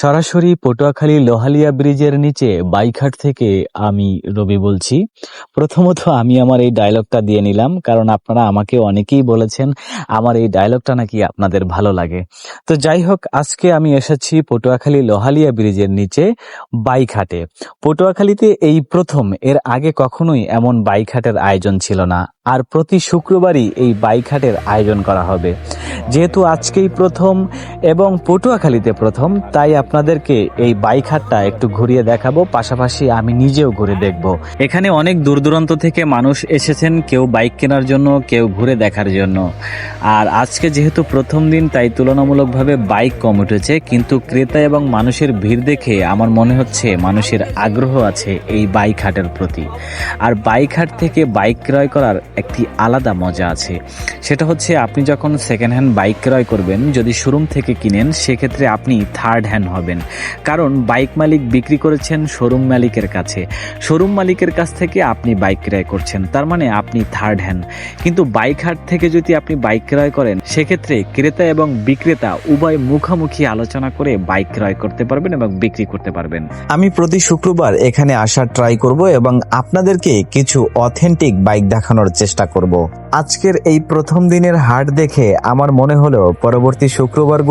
সরাসরি পটুয়াখালী লোহালিয়া ব্রিজের নিচে বাইঘাট থেকে আমি রবি বলছি। প্রথমত আমি আমার এই ডায়লগটা দিয়ে নিলাম, কারণ আপনারা আমাকে অনেকেই বলেছেন আমার এই ডায়লগটা নাকি আপনাদের ভালো লাগে। তো যাই হোক, আজকে আমি এসেছি পটুয়াখালী লোহালিয়া ব্রিজের নিচে বাইঘাটে। পটুয়াখালীতে এই প্রথম, এর আগে কখনোই এমন বাইঘাটের আয়োজন ছিল না, আর প্রতি শুক্রবারই এই বাইঘাটের আয়োজন করা হবে। যেহেতু আজকেই প্রথম এবং পটুয়াখালীতে প্রথম, তাই আপনাদেরকে এই বাইক হাটটা একটু ঘুরিয়ে দেখাবো। পাশাপাশি আমি নিজেও ঘুরে দেখব। এখানে অনেক দূর দূরান্ত থেকে মানুষ এসেছেন কেউ বাইক কেনার জন্য, কেউ ঘুরে দেখার জন্য। আর আজকে যেহেতু প্রথম দিন, তাই তুলনামূলকভাবে বাইক কম উঠেছে। কিন্তু ক্রেতা এবং মানুষের ভিড় দেখে আমার মনে হচ্ছে মানুষের আগ্রহ আছে এই বাইক হাটের প্রতি। আর বাইক হাট থেকে বাইক ক্রয় করার একটি আলাদা মজা আছে। সেটা হচ্ছে আপনি যখন সেকেন্ড হ্যান্ড বাইক ক্রয় করবেন, যদি শোরুম থেকে কিনেন, সেক্ষেত্রে আপনি থার্ড হ্যান্ড হবেন। কারণ বাইক মালিক বিক্রি করেছেন শোরুম মালিকের কাছে। শোরুম মালিকের কাছ থেকে আপনি বাইক ক্রয় করছেন, তার মানে আপনি থার্ড হ্যান্ড কিন্তু বাইক হাট থেকে যদি আপনি বাইক ক্রয় করেন, সেক্ষেত্রে ক্রেতা এবং বিক্রেতা উভয় মুখামুখি আলোচনা করে বাইক ক্রয় করতে পারবেন এবং বিক্রি করতে পারবেন। আমি প্রতি শুক্রবার এখানে আসার ট্রাই করব এবং আপনাদেরকে কিছু অথেন্টিক বাইক দেখানোর চেষ্টা করব। আজকের এই প্রথম দিনের হাট দেখে আমার মনে হলো, পরবর্তী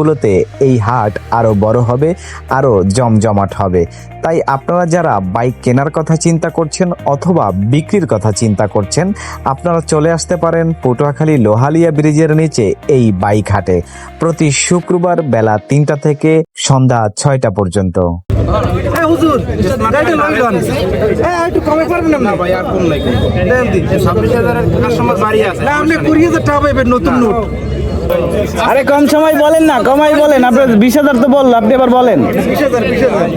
শুক্রবারগুলোতে এই হাট আরও বড় হবে আরও জমজমাট হবে। তাই আপনারা যারা বাইক কেনার কথা চিন্তা করছেন অথবা বিক্রির কথা চিন্তা করছেন আপনারা চলে আসতে পারেন পটুয়াখালী লোহালিয়া ব্রিজের নিচে এই বাইক হাটে প্রতি শুক্রবার বেলা তিনটা থেকে সন্ধ্যা ছয়টা পর্যন্ত। হুজুর গাড়িটা লই লন একটু কমে পারবেন না? ভাই আর কম নাই ছাব্বিশ হাজারের কাস্টমার বাড়ি আছে। না আপনি কুড়ি হাজার টাকা পাইবেন নতুন নোট। আরে কম সময় বলেন না কমাই বলেন। আপনার বিশ হাজার তো বলল আপনি এবার বলেন। বিশ হাজার বিশ হাজার।